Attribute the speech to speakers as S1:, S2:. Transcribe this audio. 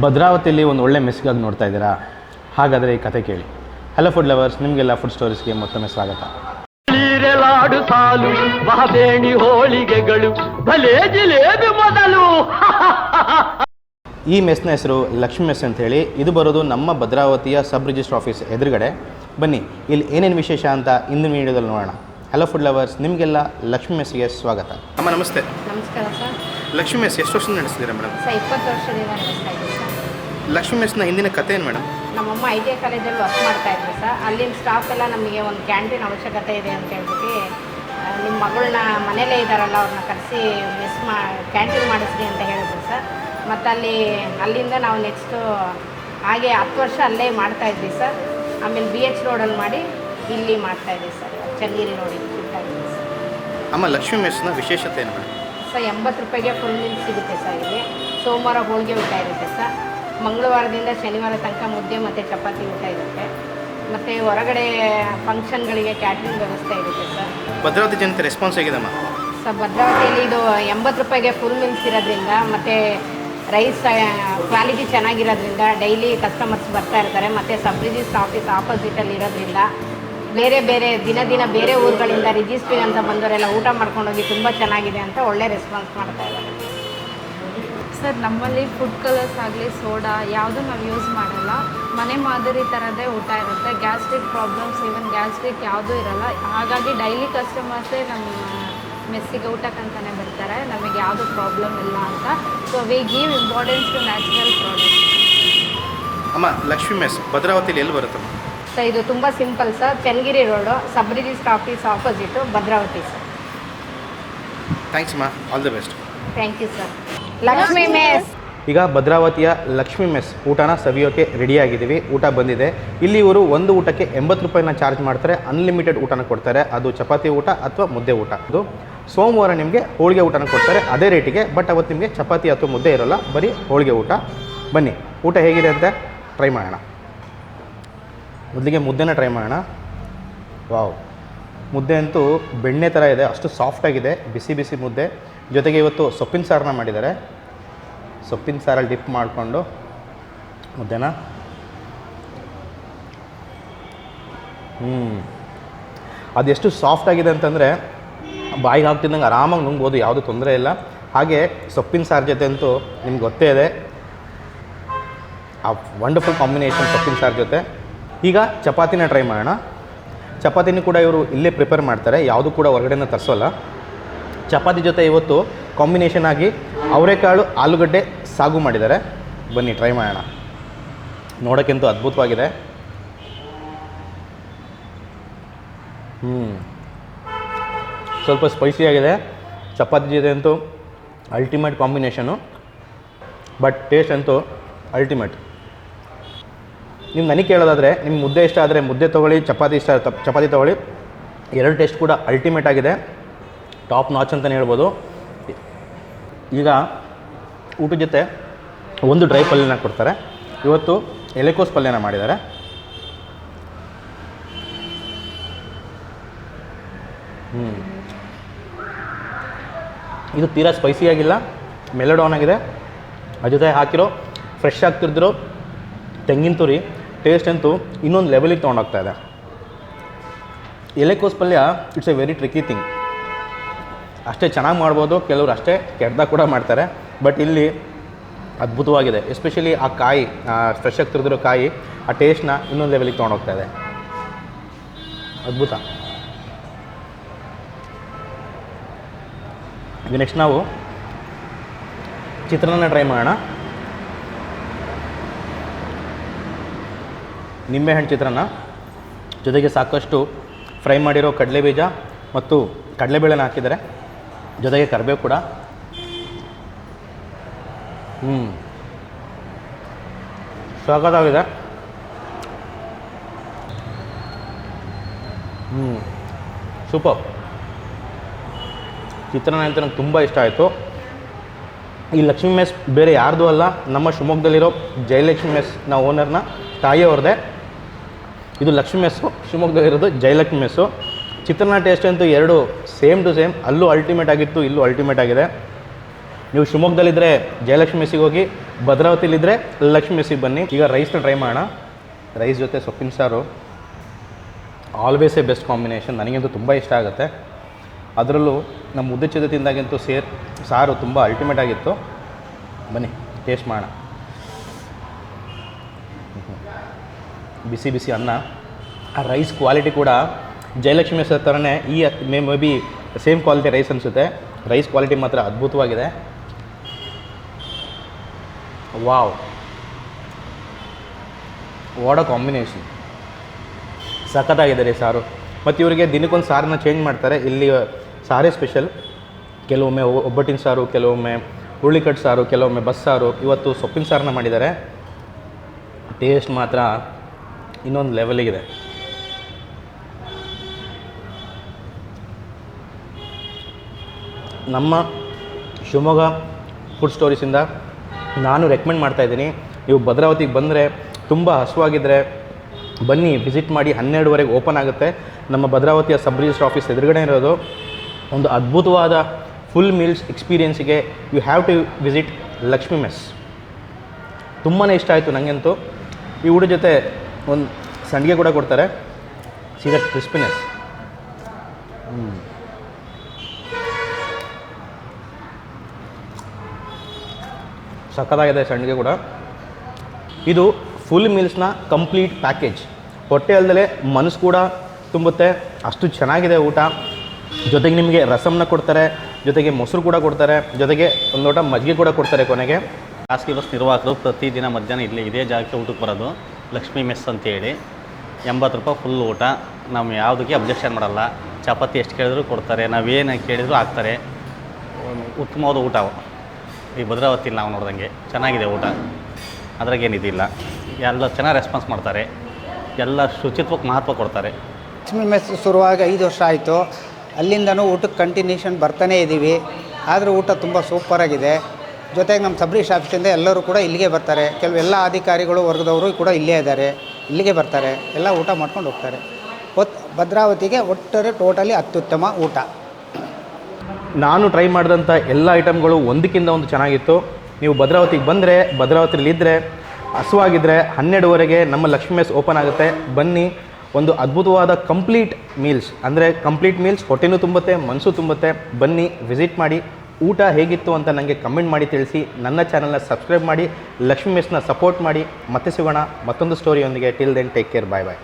S1: ಭದ್ರಾವತಿಯಲ್ಲಿ ಒಂದು ಒಳ್ಳೆ ಮೆಸ್ಗಾಗಿ ನೋಡ್ತಾ ಇದ್ದೀರಾ? ಹಾಗಾದರೆ ಈ ಕತೆ ಕೇಳಿ. ಹಲೋ ಫುಡ್ ಲವರ್ಸ್ ನಿಮಗೆಲ್ಲ ಫುಡ್ ಸ್ಟೋರೀಸ್ಗೆ ಮತ್ತೊಮ್ಮೆ ಸ್ವಾಗತ.
S2: ನೀರೆಲಾಡು ಸಾಲು ಬಹಬೇಣಿ ಹೋಳಿಗೆಗಳು ಭಲೇ ಜಿಲೇಬಿ ಮೊದಲು.
S1: ಈ ಮೆಸ್ನ ಹೆಸರು ಲಕ್ಷ್ಮಿ ಮೆಸ್ ಅಂತ ಹೇಳಿ ಇದು ಬರೋದು ನಮ್ಮ ಭದ್ರಾವತಿಯ ಸಬ್ ರಿಜಿಸ್ಟರ್ ಆಫೀಸ್ ಎದುರುಗಡೆ. ಬನ್ನಿ ಇಲ್ಲಿ ಏನೇನು ವಿಶೇಷ ಅಂತ ಇಂದಿನ ವಿಡಿಯೋದಲ್ಲಿ ನೋಡೋಣ. ಹಲೋ ಫುಡ್ ಲವರ್ಸ್ ನಿಮಗೆಲ್ಲ ಲಕ್ಷ್ಮಿ ಮೆಸ್ಗೆ ಸ್ವಾಗತ. ಅಮ್ಮ ನಮಸ್ತೆ.
S3: ನಮಸ್ಕಾರ ಸರ್.
S1: ಲಕ್ಷ್ಮಿ ಮೆಸ್ ಎಷ್ಟು ವರ್ಷ ನಡೆಸಿದ್ದೀರಾ ಮೇಡಮ್?
S3: ಸರ್ ಇಪ್ಪತ್ತು ವರ್ಷದಿಂದ ನಡೆಸ್ತಾ ಇದ್ದೀವಿ ಸರ್.
S1: ಲಕ್ಷ್ಮಿ ಮೆಸ್ನ ಹಿಂದಿನ ಕತೆ ಏನು ಮೇಡಮ್?
S3: ನಮ್ಮಮ್ಮ ಐ ಟಿ ಐ ಕಾಲೇಜಲ್ಲಿ ವರ್ಕ್ ಮಾಡ್ತಾ ಇದ್ವಿ ಸರ್. ಅಲ್ಲಿನ ಸ್ಟಾಫ್ ಎಲ್ಲ ನಮಗೆ ಒಂದು ಕ್ಯಾಂಟೀನ್ ಅವಶ್ಯಕತೆ ಇದೆ ಅಂತ ಹೇಳ್ಬಿಟ್ಟು ನಿಮ್ಮ ಮಗಳನ್ನ ಮನೇಲೇ ಇದ್ದಾರಲ್ಲ ಅವ್ರನ್ನ ಕರೆಸಿ ಮಿಸ್ ಮಾ ಕ್ಯಾಂಟೀನ್ ಮಾಡಿಸ್ರಿ ಅಂತ ಹೇಳಿದ್ರು ಸರ್. ಮತ್ತು ಅಲ್ಲಿ ಅಲ್ಲಿಂದ ನಾವು ನೆಕ್ಸ್ಟು ಹಾಗೆ ಹತ್ತು ವರ್ಷ ಅಲ್ಲೇ ಮಾಡ್ತಾ ಇದ್ವಿ ಸರ್. ಆಮೇಲೆ ಬಿ ಎಚ್ ರೋಡಲ್ಲಿ ಮಾಡಿ ಇಲ್ಲಿ ಮಾಡ್ತಾ ಇದ್ದೀವಿ ಸರ್. ಚನ್ನಗಿರಿ ರೋಡಿಗೆ ಇಲ್ಲಿ ಸರ್.
S1: ಅಮ್ಮ ಲಕ್ಷ್ಮೀ ಮೆಸ್ನ ವಿಶೇಷತೆ ಏನು ಮೇಡಮ್?
S3: ಸರ್ ಎಂಬತ್ತು ರೂಪಾಯಿಗೆ ಫುಲ್ ಮೀಲ್ ಸಿಗುತ್ತೆ ಸರ್ ಇಲ್ಲಿ. ಸೋಮವಾರ ಹೋಳಿಗೆ ಊಟ ಇರುತ್ತೆ ಸರ್. ಮಂಗಳವಾರದಿಂದ ಶನಿವಾರ ತನಕ ಮುದ್ದೆ ಮತ್ತು ಚಪಾತಿ ಊಟ ಇರುತ್ತೆ. ಮತ್ತು ಹೊರಗಡೆ ಫಂಕ್ಷನ್ಗಳಿಗೆ ಕ್ಯಾಟ್ರಿಂಗ್ ವ್ಯವಸ್ಥೆ ಇರುತ್ತೆ ಸರ್.
S1: ಭದ್ರಾವತಿ ಜನತೆ ರೆಸ್ಪಾನ್ಸ್ ಹೇಗಿದೆಮ್ಮ
S3: ಸರ್ ಭದ್ರಾವತಿಯಲ್ಲಿ ಇದು ಎಂಬತ್ತು ರೂಪಾಯಿಗೆ ಫುಲ್ ಮೀಲ್ಸ್ ಇರೋದ್ರಿಂದ ಮತ್ತು ರೈಸ್ ಕ್ವಾಲಿಟಿ ಚೆನ್ನಾಗಿರೋದ್ರಿಂದ ಡೈಲಿ ಕಸ್ಟಮರ್ಸ್ ಬರ್ತಾ ಇರ್ತಾರೆ. ಮತ್ತು ಸಬ್ ರಿಜಿಸ್ಟರ್ ಆಫೀಸ್ ಆಪೋಸಿಟಲ್ಲಿ ಇರೋದ್ರಿಂದ ಬೇರೆ ಬೇರೆ ದಿನ ದಿನ ಬೇರೆ ಊರುಗಳಿಂದ ರಿಜಿಸ್ಟ್ರಿ ಅಂತ ಬಂದವರೆಲ್ಲ ಊಟ ಮಾಡ್ಕೊಂಡೋಗಿ ತುಂಬ ಚೆನ್ನಾಗಿದೆ ಅಂತ ಒಳ್ಳೆ ರೆಸ್ಪಾನ್ಸ್ ಮಾಡ್ತಾ ಇದ್ದಾರೆ.
S4: ಸರ್, ನಮ್ಮಲ್ಲಿ ಫುಡ್ ಕಲರ್ಸ್ ಆಗಲಿ ಸೋಡಾ ಯಾವುದೂ ನಾವು ಯೂಸ್ ಮಾಡಲ್ಲ. ಮನೆ ಮಾದರಿ ಥರದೇ ಊಟ ಇರುತ್ತೆ. ಗ್ಯಾಸ್ಟ್ರಿಕ್ ಪ್ರಾಬ್ಲಮ್ಸ್ ಈವನ್ ಗ್ಯಾಸ್ಟ್ರಿಕ್ ಯಾವುದೂ ಇರಲ್ಲ. ಹಾಗಾಗಿ ಡೈಲಿ ಕಸ್ಟಮರ್ಸೇ ನಮ್ಮ ಮೆಸ್ಸಿಗೆ ಊಟಕ್ಕಂತಲೇ ಬರ್ತಾರೆ. ನಮಗೆ ಯಾವುದು ಪ್ರಾಬ್ಲಮ್ ಇಲ್ಲ ಅಂತ. So we give importance to natural product
S1: ಅಮ್ಮ ಲಕ್ಷ್ಮಿ ಮೆಸ್ ಭದ್ರಾವತಿಯಲ್ಲಿ ಎಲ್ಲಿ ಬರುತ್ತೆ
S3: ಸರ್ ಇದು ತುಂಬ simple sir Channagiri road sub register office opposite Bhadravati sir
S1: thanks ಅಮ್ಮ. All the best
S3: thank you sir Lakshmi mess.
S1: ಈಗ ಭದ್ರಾವತಿಯ ಲಕ್ಷ್ಮಿ ಮೆಸ್ ಊಟನ ಸವಿಯೋಕೆ ರೆಡಿಯಾಗಿದ್ದೀವಿ ಊಟ ಬಂದಿದೆ. ಇಲ್ಲಿ ಇವರು ಒಂದು ಊಟಕ್ಕೆ ಎಂಬತ್ತು ರೂಪಾಯಿನ ಚಾರ್ಜ್ ಮಾಡ್ತಾರೆ. ಅನ್ಲಿಮಿಟೆಡ್ ಊಟನ ಕೊಡ್ತಾರೆ. ಅದು ಚಪಾತಿ ಊಟ ಅಥವಾ ಮುದ್ದೆ ಊಟ. ಅದು ಸೋಮವಾರ ನಿಮಗೆ ಹೋಳಿಗೆ ಊಟನ ಕೊಡ್ತಾರೆ. ಅದೇ ರೇಟಿಗೆ ಬಟ್ ಅವತ್ತು ನಿಮಗೆ ಚಪಾತಿ ಅಥವಾ ಮುದ್ದೆ ಇರೋಲ್ಲ. ಬರೀ ಹೋಳಿಗೆ ಊಟ. ಬನ್ನಿ, ಊಟ ಹೇಗಿದೆ ಅಂತ ಟ್ರೈ ಮಾಡೋಣ. ಮೊದಲಿಗೆ ಮುದ್ದೆನ ಟ್ರೈ ಮಾಡೋಣ. ವಾವ್. ಮುದ್ದೆ ಅಂತೂ ಬೆಣ್ಣೆ ಥರ ಇದೆ, ಅಷ್ಟು ಸಾಫ್ಟಾಗಿದೆ ಬಿಸಿ ಬಿಸಿ ಮುದ್ದೆ. ಜೊತೆಗೆ ಇವತ್ತು ಸೊಪ್ಪಿನ ಸಾರನ್ನ ಮಾಡಿದ್ದಾರೆ. ಸೊಪ್ಪಿನ ಸಾರಲ್ಲಿ ಡಿಪ್ ಮಾಡಿಕೊಂಡು ಮುದ್ದೆನ. ಹ್ಞೂ ಅದೆಷ್ಟು ಸಾಫ್ಟಾಗಿದೆ ಅಂತಂದರೆ ಬಾಯಿಗೆ ಹಾಕ್ತಿದ್ದಂಗೆ ಆರಾಮಾಗಿ ನುಂಗ್ಬೋದು, ಯಾವುದೂ ತೊಂದರೆ ಇಲ್ಲ. ಹಾಗೆ ಸೊಪ್ಪಿನ ಸಾರು ಜೊತೆ ಅಂತೂ ನಿಮ್ಗೆ ಗೊತ್ತೇ ಇದೆ. ಆ ವಂಡರ್ಫುಲ್ ಕಾಂಬಿನೇಷನ್ ಸೊಪ್ಪಿನ ಸಾರು ಜೊತೆ. ಈಗ ಚಪಾತಿನ ಟ್ರೈ ಮಾಡೋಣ. ಚಪಾತಿನೂ ಕೂಡ ಇವರು ಇಲ್ಲೇ ಪ್ರಿಪೇರ್ ಮಾಡ್ತಾರೆ, ಯಾವುದು ಕೂಡ ಹೊರಗಡೆನ ತರಿಸೋಲ್ಲ. ಚಪಾತಿ ಜೊತೆ ಇವತ್ತು ಕಾಂಬಿನೇಷನ್ ಆಗಿ ಅವರೆಕಾಳು, ಆಲೂಗಡ್ಡೆ ಸಾಗು ಮಾಡಿದ್ದಾರೆ. ಬನ್ನಿ ಟ್ರೈ ಮಾಡೋಣ. ನೋಡೋಕ್ಕಿಂತೂ ಅದ್ಭುತವಾಗಿದೆ. ಹ್ಞೂ ಸ್ವಲ್ಪ ಸ್ಪೈಸಿ ಆಗಿದೆ. ಚಪಾತಿ ಜೊತೆ ಅಂತೂ ಅಲ್ಟಿಮೇಟ್ ಕಾಂಬಿನೇಷನು ಬಟ್ ಟೇಸ್ಟ್ ಅಂತೂ ಅಲ್ಟಿಮೇಟ್ ನೀವು ನನಗೆ ಕೇಳೋದಾದರೆ ನಿಮ್ಮ ಮುದ್ದೆ ಇಷ್ಟ ಆದರೆ ಮುದ್ದೆ ತೊಗೊಳ್ಳಿ, ಚಪಾತಿ ಇಷ್ಟ ಚಪಾತಿ ತೊಗೊಳ್ಳಿ. ಎರಡು ಟೇಸ್ಟ್ ಕೂಡ ಅಲ್ಟಿಮೇಟ್ ಆಗಿದೆ. ಟಾಪ್ ನಾಚ್ ಅಂತಲೇ ಹೇಳ್ಬೋದು. ಈಗ ಊಟದ ಜೊತೆ ಒಂದು ಡ್ರೈ ಪಲ್ಯನ ಕೊಡ್ತಾರೆ. ಇವತ್ತು ಎಲೆಕೋಸ್ ಪಲ್ಯನ ಮಾಡಿದ್ದಾರೆ. ಹ್ಞೂ ಇದು ತೀರಾ ಸ್ಪೈಸಿ ಆಗಿಲ್ಲ. ಮೆಲಡೌನ್ ಆಗಿದೆ. ಅದ್ರ ಜೊತೆ ಹಾಕಿರೋ ಫ್ರೆಶ್ ಆಗ್ತಿರ್ದಿರೋ ತೆಂಗಿನ ತುರಿ ಟೇಸ್ಟ್ ಅಂತೂ ಇನ್ನೊಂದು ಲೆವೆಲಿಗೆ ತೊಗೊಂಡೋಗ್ತಾ ಇದೆ. ಎಲೆಕೋಸ್ ಪಲ್ಯ it's a very tricky thing ಅಷ್ಟೇ ಚೆನ್ನಾಗಿ ಮಾಡ್ಬೋದು, ಕೆಲವರು ಅಷ್ಟೇ ಕೆಟ್ಟದಾಗ ಕೂಡ ಮಾಡ್ತಾರೆ. ಬಟ್ ಇಲ್ಲಿ ಅದ್ಭುತವಾಗಿದೆ. ಎಸ್ಪೆಷಲಿ ಆ ಕಾಯಿ ಫ್ರೆಶ್ ಆಗಿ ಕಾಯಿ, ಆ ಟೇಸ್ಟ್ನ ಇನ್ನೊಂದು ಲೆವೆಲಿಗೆ ತೊಗೊಂಡೋಗ್ತಾ ಇದೆ. ಅದ್ಭುತ. ಈಗ ನೆಕ್ಸ್ಟ್ ನಾವು ಚಿತ್ರಾನ್ನ ಟ್ರೈ ಮಾಡೋಣ. ನಿಂಬೆಹಣ್ಣು ಚಿತ್ರಾನ್ನ. ಜೊತೆಗೆ ಸಾಕಷ್ಟು ಫ್ರೈ ಮಾಡಿರೋ ಕಡಲೆ ಬೀಜ ಮತ್ತು ಕಡಲೆಬೇಳೆನ ಹಾಕಿದ್ದಾರೆ. ಜೊತೆಗೆ ಕರಿಬೇವು ಕೂಡ. ಹ್ಞೂ ಸ್ವಾಗತವಾಗಿದೆ ಹ್ಞೂ ಸೂಪರ್. ಚಿತ್ರಾನ್ನ ಅಂತ ನಂಗೆ ತುಂಬ ಇಷ್ಟ ಆಯಿತು. ಈ ಲಕ್ಷ್ಮೀ ಮೆಸ್ ಬೇರೆ ಯಾರ್ದು ಅಲ್ಲ, ನಮ್ಮ ಶಿವಮೊಗ್ಗದಲ್ಲಿರೋ ಜಯಲಕ್ಷ್ಮಿ ಮೆಸ್ನ ಓನರ್ನ ತಾಯಿಯವ್ರದ್ದೇ. ಇದು ಲಕ್ಷ್ಮೀ ಮೆಸ್ಸು ಶಿವಮೊಗ್ಗದಲ್ಲಿರೋದು ಜಯಲಕ್ಷ್ಮಿ ಮೆಸ್ಸು ಚಿತ್ರಾನ್ನ ಟೇಸ್ಟ್ ಅಂತೂ ಎರಡು ಸೇಮ್ ಟು ಸೇಮ್ ಅಲ್ಲೂ ಅಲ್ಟಿಮೇಟ್ ಆಗಿತ್ತು, ಇಲ್ಲೂ ಅಲ್ಟಿಮೇಟ್ ಆಗಿದೆ. ನೀವು ಶಿವಮೊಗ್ಗದಲ್ಲಿದ್ದರೆ ಜಯಲಕ್ಷ್ಮಿ ಮೆಸ್ಸಿಗೆ ಹೋಗಿ ಭದ್ರಾವತಿಲಿದ್ದರೆ ಲಕ್ಷ್ಮಿ ಮೆಸ್ಸಿಗೆ ಬನ್ನಿ. ಈಗ ರೈಸ್ನ ಟ್ರೈ ಮಾಡೋಣ. ರೈಸ್ ಜೊತೆ ಸೊಪ್ಪಿನ ಸಾರು. ಆಲ್ವೇಸ್ ಎ ಬೆಸ್ಟ್ ಕಾಂಬಿನೇಷನ್ ನನಗಂತೂ ತುಂಬ ಇಷ್ಟ ಆಗುತ್ತೆ. ಅದರಲ್ಲೂ ನಮ್ಮ ಮುದ್ದೆ ಚಿದ ತಿಂದಾಗಂತೂ ಸೇರ್, ಸಾರು ತುಂಬ ಅಲ್ಟಿಮೇಟ್ ಆಗಿತ್ತು. ಬನ್ನಿ ಟೇಸ್ಟ್ ಮಾಡೋಣ. ಬಿಸಿ ಬಿಸಿ ಅನ್ನ. ಆ ರೈಸ್ ಕ್ವಾಲಿಟಿ ಕೂಡ ಜಯಲಕ್ಷ್ಮಿ ಹೆಸರು ಥರನೇ ಈ may maybe same quality rice ಅನಿಸುತ್ತೆ. ರೈಸ್ ಕ್ವಾಲಿಟಿ ಮಾತ್ರ ಅದ್ಭುತವಾಗಿದೆ. ವಾವ್ ವಾಡ ಕಾಂಬಿನೇಷನ್ ಸಖತ್ತಾಗಿದೆ ರೀ ಸಾರು. ಮತ್ತು ಇವರಿಗೆ ದಿನಕ್ಕೊಂದು ಸಾರನ್ನ ಚೇಂಜ್ ಮಾಡ್ತಾರೆ. ಇಲ್ಲಿ ಸಾರೇ ಸ್ಪೆಷಲ್ ಕೆಲವೊಮ್ಮೆ ಒಬ್ಬಟ್ಟಿನ ಸಾರು, ಕೆಲವೊಮ್ಮೆ ಹುರುಳಿಕಟ್ಟು ಸಾರು, ಕೆಲವೊಮ್ಮೆ ಬಸ್ಸಾರು ಇವತ್ತು ಸೊಪ್ಪಿನ ಸಾರನ್ನ ಮಾಡಿದ್ದಾರೆ. ಟೇಸ್ಟ್ ಮಾತ್ರ ಇನ್ನೊಂದು ಲೆವೆಲಿಗಿದೆ ನಮ್ಮ ಶಿವಮೊಗ್ಗ ಫುಡ್ ಸ್ಟೋರೀಸಿಂದ ನಾನು ರೆಕಮೆಂಡ್ ಮಾಡ್ತಾ ಇದ್ದೀನಿ. ನೀವು ಭದ್ರಾವತಿಗೆ ಬಂದರೆ ತುಂಬ ಹಸುವಾಗಿದ್ದರೆ ಬನ್ನಿ ವಿಸಿಟ್ ಮಾಡಿ ಹನ್ನೆರಡುವರೆಗೆ ಓಪನ್ ಆಗುತ್ತೆ. ನಮ್ಮ ಭದ್ರಾವತಿಯ ಸಬ್ ರಿಜಿಸ್ಟರ್ ಆಫೀಸ್ ಎದುರುಗಡೆ ಇರೋದು. ಒಂದು ಅದ್ಭುತವಾದ full meals ಎಕ್ಸ್ಪೀರಿಯನ್ಸಿಗೆ you have to visit Lakshmi mess ತುಂಬಾ ಇಷ್ಟ ಆಯಿತು ನನಗಂತೂ ಈ ಹುಡುಗ ಜೊತೆ ಒಂದು ಸಂಡಿಗೆ ಕೂಡ ಕೊಡ್ತಾರೆ. ಸೀದ ಕ್ರಿಸ್ಪಿನೆಸ್ ಸಖತ್ತಾಗಿದೆ ಸಂಡಿಗೆ ಕೂಡ. ಇದು ಫುಲ್ ಮೀಲ್ಸ್ನ ಕಂಪ್ಲೀಟ್ ಪ್ಯಾಕೇಜ್ ಹೊಟ್ಟೆ ಅಲ್ಲದೆ ಮನಸ್ಸು ಕೂಡ ತುಂಬುತ್ತೆ. ಅಷ್ಟು ಚೆನ್ನಾಗಿದೆ ಊಟ. ಜೊತೆಗೆ ನಿಮಗೆ ರಸಮ್ನ ಕೊಡ್ತಾರೆ, ಜೊತೆಗೆ ಮೊಸರು ಕೂಡ ಕೊಡ್ತಾರೆ, ಜೊತೆಗೆ ಒಂದು ಲೋಟ ಮಜ್ಜಿಗೆ ಕೂಡ ಕೊಡ್ತಾರೆ ಕೊನೆಗೆ.
S5: ಖಾಸಗಿ ಬಸ್ ನಿರ್ವಾಹಕರು ಪ್ರತಿದಿನ ಮಧ್ಯಾಹ್ನ ಇಲ್ಲಿ ಇದೇ ಜಾಗಕ್ಕೆ ಊಟಕ್ಕೆ ಬರೋದು. ಲಕ್ಷ್ಮೀ ಮೆಸ್ ಅಂತೇಳಿ. ಎಂಬತ್ತು ರೂಪಾಯಿ ಫುಲ್ ಊಟ. ನಾವು ಯಾವುದಕ್ಕೆ ಅಬ್ಜೆಕ್ಷನ್ ಮಾಡಲ್ಲ. ಚಪಾತಿ ಎಷ್ಟು ಕೇಳಿದ್ರು ಕೊಡ್ತಾರೆ. ನಾವೇನು ಕೇಳಿದ್ರು ಹಾಕ್ತಾರೆ. ಉತ್ತಮವಾದ ಊಟ ಈ ಭದ್ರಾವತಿಲಿ ನಾವು ನೋಡ್ದಂಗೆ ಚೆನ್ನಾಗಿದೆ ಊಟ. ಅದ್ರಾಗೇನಿದಿಲ್ಲ. ಎಲ್ಲ ಚೆನ್ನಾಗಿ ರೆಸ್ಪಾನ್ಸ್ ಮಾಡ್ತಾರೆ. ಎಲ್ಲ ಶುಚಿತ್ವಕ್ಕೆ ಮಹತ್ವ ಕೊಡ್ತಾರೆ.
S6: ಲಕ್ಷ್ಮಿ ಮೆಸ್ ಶುರುವಾಗ ಐದು ವರ್ಷ ಆಯಿತು. ಅಲ್ಲಿಂದನೂ ಊಟಕ್ಕೆ ಕಂಟಿನ್ಯೂಷನ್ ಬರ್ತಾನೇ ಇದ್ದೀವಿ ಆದರೂ ಊಟ ತುಂಬ ಸೂಪರಾಗಿದೆ ಜೊತೆಗೆ ನಮ್ಮ ಸಬ್ರಿಷ್ ಆಫೀಸಿಂದ ಎಲ್ಲರೂ ಕೂಡ ಇಲ್ಲಿಗೆ ಬರ್ತಾರೆ. ಕೆಲವು ಎಲ್ಲ ಅಧಿಕಾರಿಗಳು ವರ್ಗದವರು ಕೂಡ ಇಲ್ಲೇ ಇದ್ದಾರೆ. ಇಲ್ಲಿಗೆ ಬರ್ತಾರೆ. ಎಲ್ಲ ಊಟ ಮಾಡ್ಕೊಂಡು ಹೋಗ್ತಾರೆ. ಒತ್ ಭದ್ರಾವತಿಗೆ ಒಟ್ಟಾರೆ ಟೋಟಲಿ ಅತ್ಯುತ್ತಮ ಊಟ.
S1: ನಾನು ಟ್ರೈ ಮಾಡಿದಂಥ ಎಲ್ಲ ಐಟಮ್ಗಳು ಒಂದಕ್ಕಿಂತ ಒಂದು ಚೆನ್ನಾಗಿತ್ತು. ನೀವು ಭದ್ರಾವತಿಗೆ ಬಂದರೆ ಭದ್ರಾವತಿಲಿದ್ದರೆ ಹಸುವಾಗಿದ್ದರೆ ಹನ್ನೆರಡುವರೆಗೆ ನಮ್ಮ ಲಕ್ಷ್ಮೀ ಮೆಸ್ ಓಪನ್ ಆಗುತ್ತೆ. ಬನ್ನಿ, ಒಂದು ಅದ್ಭುತವಾದ ಕಂಪ್ಲೀಟ್ ಮೀಲ್ಸ್, ಅಂದರೆ ಕಂಪ್ಲೀಟ್ ಮೀಲ್ಸ್, ಹೊಟ್ಟೆನೂ ತುಂಬುತ್ತೆ ಮನಸ್ಸು ತುಂಬುತ್ತೆ. ಬನ್ನಿ, ವಿಸಿಟ್ ಮಾಡಿ, ಊಟ ಹೇಗಿತ್ತು ಅಂತ ನನಗೆ ಕಮೆಂಟ್ ಮಾಡಿ ತಿಳಿಸಿ. ನನ್ನ ಚಾನಲ್ನ ಸಬ್ಸ್ಕ್ರೈಬ್ ಮಾಡಿ, ಲಕ್ಷ್ಮೀ ಮೆಸ್ನ ಸಪೋರ್ಟ್ ಮಾಡಿ. ಮತ್ತೆ ಸಿಗೋಣ, ಮತ್ತೊಂದು ಸ್ಟೋರಿಯೊಂದಿಗೆ. Till then, take care, bye bye.